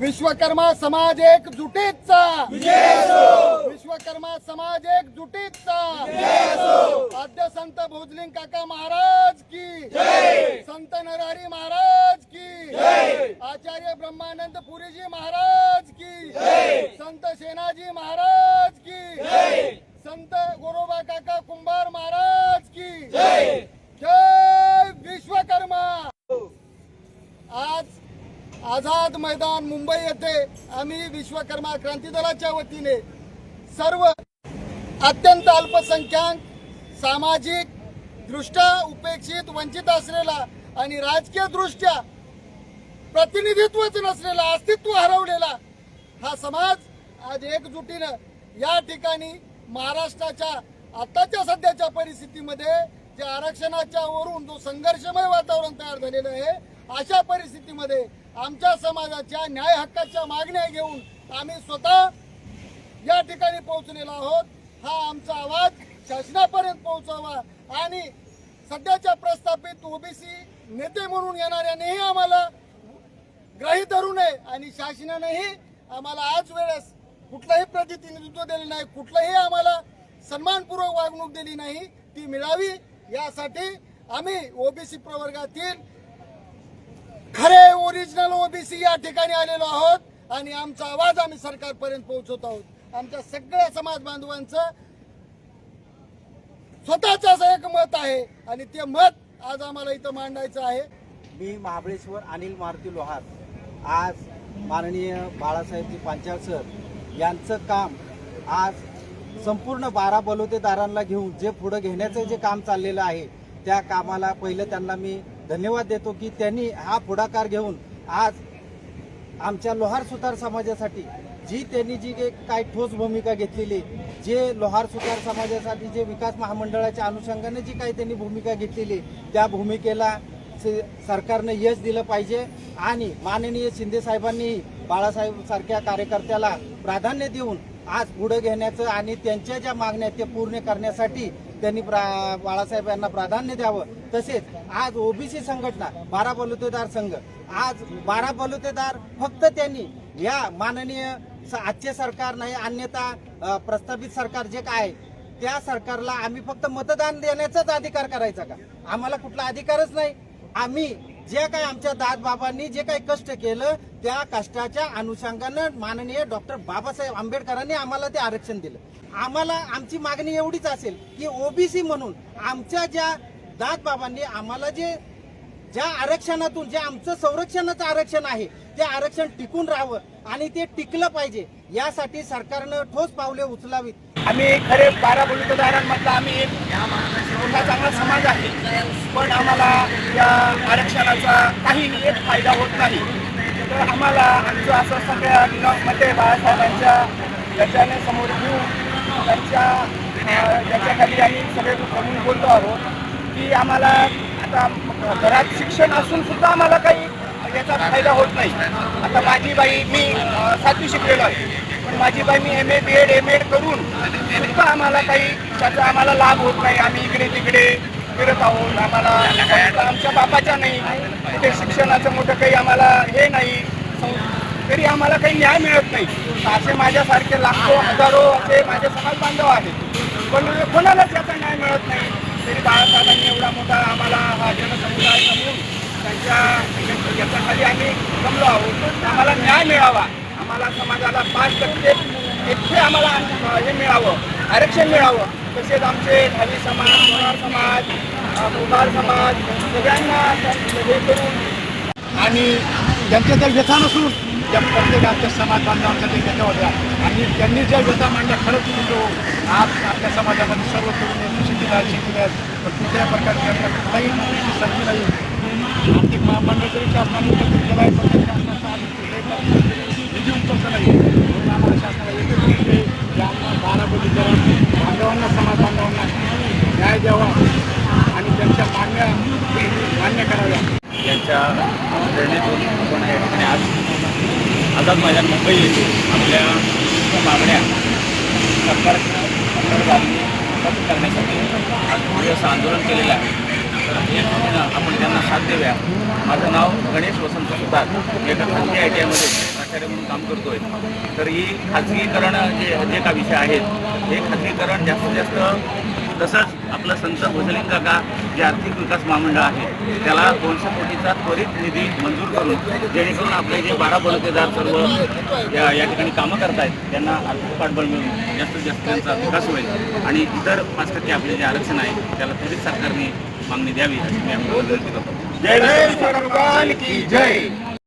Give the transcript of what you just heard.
विश्वकर्मा समाज एक जुटीचा विश्वकर्मा समाज एक जुटीचा आद्य संत भोजलिंग काका महाराज की. संत नरहरी महाराज की. आचार्य ब्रह्मानंद पुरीजी महाराज की. संत सेनाजी महाराज की. आम्ही विश्वकर्मा क्रांती दलाच्या वतीने सर्व अत्यंत अल्पसंख्याक सामाजिक दृष्ट्या उपेक्षित वंचित असलेला आणि राजकीय दृष्ट्या प्रतिनिधित्वच नसलेला अस्तित्व हरवलेला हा समाज आज एकजुटीनं या ठिकाणी महाराष्ट्राच्या आताच्या सध्याच्या परिस्थितीमध्ये जे आरक्षणाच्या वरून जो संघर्षमय वातावरण तयार झालेलं आहे अशा परिस्थितीमध्ये आमच्या समाजाच्या न्याय हक्काच्या मागण्या घेऊन आम्ही स्वतः या ठिकाणी पोहोचलेलो आहोत. हा आमचा आवाज शासनापर्यंत पोहोचावा आणि सध्याच्या प्रस्थापित ओबीसी नेते म्हणून येणाऱ्यानेही आम्हाला ग्राही धरू नये आणि शासनानेही आम्हाला आज वेळेस कुठलंही प्रतिनिधित्व दिले नाही कुठलंही आम्हाला सन्मानपूर्वक वागणूक दिली नाही ती मिळावी. यासाठी आम्ही ओबीसी प्रवर्गातील खरे ओरिजिनल ओबीसी या ठिकाणी आलेलो आहोत आणि आमचा आवाज आम्ही सरकारपर्यंत पोहोचवत आहोत. आमच्या सगळ्या समाज बांधवांचं स्वतःच एक मत आहे आणि ते मत आज आम्हाला इथं मांडायचं आहे. मी महाबळेश्वर अनिल मारुती लोहार आज माननीय बाळासाहेबजी पांचाळ सर यांचं काम आज संपूर्ण बारा बलोतेदारांना घेऊन जे पुढं घेण्याचं जे काम चाललेलं आहे त्या कामाला पहिलं त्यांना मी धन्यवाद देतो की त्यांनी हा पुढाकार घेऊन आज आमच्या लोहार सुतार समाजासाठी जी त्यांनी जी काही काय ठोस भूमिका घेतलेली जे लोहार सुतार समाजासाठी जे विकास महामंडळाच्या अनुषंगाने जी काही त्यांनी भूमिका घेतलेली त्या भूमिकेला सरकारनं यश दिलं पाहिजे आणि माननीय शिंदे साहेबांनीही बाळासाहेब सारख्या कार्यकर्त्याला प्राधान्य देऊन आज पुढे घेण्याचं आणि त्यांच्या ज्या मागण्या ते पूर्ण करण्यासाठी त्यांनी प्रा बाळासाहेब यांना प्राधान्य द्यावं. तसेच आज ओबीसी संघटना बारा बलुतेदार संघ आज बारा बलुतेदार फक्त त्यांनी. या माननीय स- आजचे सरकार नाही अन्यथा प्रस्तावित प्रस्थापित सरकार जे काय आहे, त्या सरकारला आम्ही फक्त मतदान देण्याचाच अधिकार करायचा का? आम्हाला कुठला अधिकारच नाही. आम्ही जे काही आमच्या दादबाबांनी जे काही कष्ट केलं त्या कष्टाच्या अनुषंगानं माननीय डॉक्टर बाबासाहेब आंबेडकरांनी आम्हाला ते आरक्षण दिलं. आम्हाला आमची मागणी एवढीच असेल की ओबीसी म्हणून आमच्या ज्या दादबाबांनी आम्हाला जे ज्या आरक्षणातून जे आमचं संरक्षणाचं आरक्षण आहे ते आरक्षण टिकून राहावं आणि ते टिकलं पाहिजे यासाठी सरकारनं ठोस पावले उचलावीत. आम्ही खरे बारा बलुतेदारांमधला आम्ही एक मोठा चांगला समाज आहे. पण आम्हाला या आरक्षणाचा काही एक फायदा होत नाही. तर आम्हाला आमचं असं सगळ्या नियमामध्ये बाळासाहेबांच्या याच्याने समोर घेऊन त्यांच्या याच्याखाली आम्ही सगळे करून बोलतो आहोत की आम्हाला आता घरात शिक्षण असून सुद्धा आम्हाला काही याचा फायदा होत नाही. आता माझी बाई मी सातवी शिकलेलो आहे. पण माझी बाई मी M A B Ed M Ed करून सुद्धा आम्हाला काही त्याचा आम्हाला लाभ होत नाही. आम्ही इकडे तिकडे फिरत आहोत. आम्हाला आमच्या बापाच्या नाही. कुठे शिक्षणाचं मोठं काही आम्हाला हे नाही. तरी आम्हाला काही न्याय मिळत नाही. असे माझ्यासारखे लाखो हजारो असे माझे समाज बांधव आहेत. पण कोणालाच याचा न्याय मिळत नाही. तरी बाळासाहेबांनी एवढा मोठा आम्हाला हा जनसमुदाय समजून त्यांच्या याच्याखाली आम्ही जमलो आहोत. आम्हाला न्याय मिळावा. आम्हाला समाजाला पाच टक्के इतके आम्हाला हे मिळावं आरक्षण मिळावं. तसेच आमचे धावी समाज सोनार समाज अं, समाज सगळ्यांना हे करून आणि त्यांच्या त्या व्यथा नसून त्या प्रत्येकाच्या समाज बांधवांच्या ते व्यथा होत्या. आणि त्यांनी ज्या व्यथा मांडल्या खरंच म्हणतो आज आपल्या समाजामध्ये सर्व तरुण शिकलेला शिकल्यास पण कुठल्या प्रकारची आपल्या कुठलाही नोकरीची संधी नाही. आर्थिक महामंडळ तरी शासनाने केला आहे पण त्या शासनाचा आज कुठल्याही प्रकारची निधी उपलब्ध नाही म्हणून आम्हाला शासनाला एकच विनंती आहे की आम्हाला बारा बलुतेदार बांधवांना समाज बांधवांना न्याय द्यावा आणि त्यांच्या मागण्या मान्य कराव्या यांच्या प्रेरणेतून आपण या ठिकाणी आज आझाद मैदान मुंबई येथे आपल्या मागण्या सरकार संदर्भात करण्यासाठी आज पुढे असं आंदोलन केलेलं आहे. आपण त्यांना साथ देऊया. माझं नाव गणेश वसंत सुतार. एका खाजगी आय टी आयमध्ये प्राचार्य म्हणून काम करतोय. तर ही खाजगीकरण जे जे का विषय आहेत हे खाजगीकरण जास्तीत जास्त तसंच आपलं संत भोजलिंग काका जे आर्थिक विकास महामंडळ आहे त्याला दोनशे कोटीचा त्वरित निधी मंजूर करून जेणेकरून आपले जे बारा बलुतेदार सर्व या या ठिकाणी कामं करतायत त्यांना आर्थिक पाठबळ मिळून जास्तीत जास्त त्यांचा विकास होईल आणि इतर पाच टक्के आपले जे आरक्षण आहे त्याला त्वरित सरकारने मागणी द्यावी अशी मी आपल्याला विनंती करतो जय जय